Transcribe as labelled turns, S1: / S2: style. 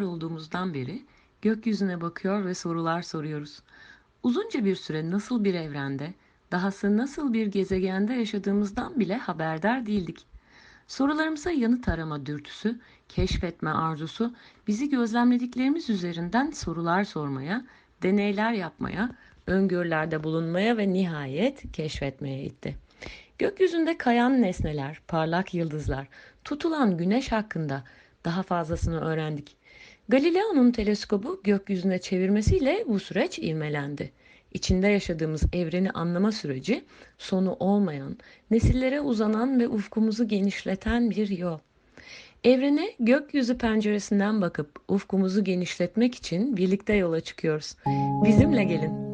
S1: olduğumuzdan beri gökyüzüne bakıyor ve sorular soruyoruz. Uzunca bir süre nasıl bir evrende, dahası nasıl bir gezegende yaşadığımızdan bile haberdar değildik. Sorularımıza yanıt arama dürtüsü, keşfetme arzusu bizi gözlemlediklerimiz üzerinden sorular sormaya, deneyler yapmaya, öngörülerde bulunmaya ve nihayet keşfetmeye itti. Gökyüzünde kayan nesneler, parlak yıldızlar, tutulan güneş hakkında daha fazlasını öğrendik. Galileo'nun teleskobu gökyüzüne çevirmesiyle bu süreç ivmelendi. İçinde yaşadığımız evreni anlama süreci sonu olmayan, nesillere uzanan ve ufkumuzu genişleten bir yol. Evrene gökyüzü penceresinden bakıp ufkumuzu genişletmek için birlikte yola çıkıyoruz. Bizimle gelin.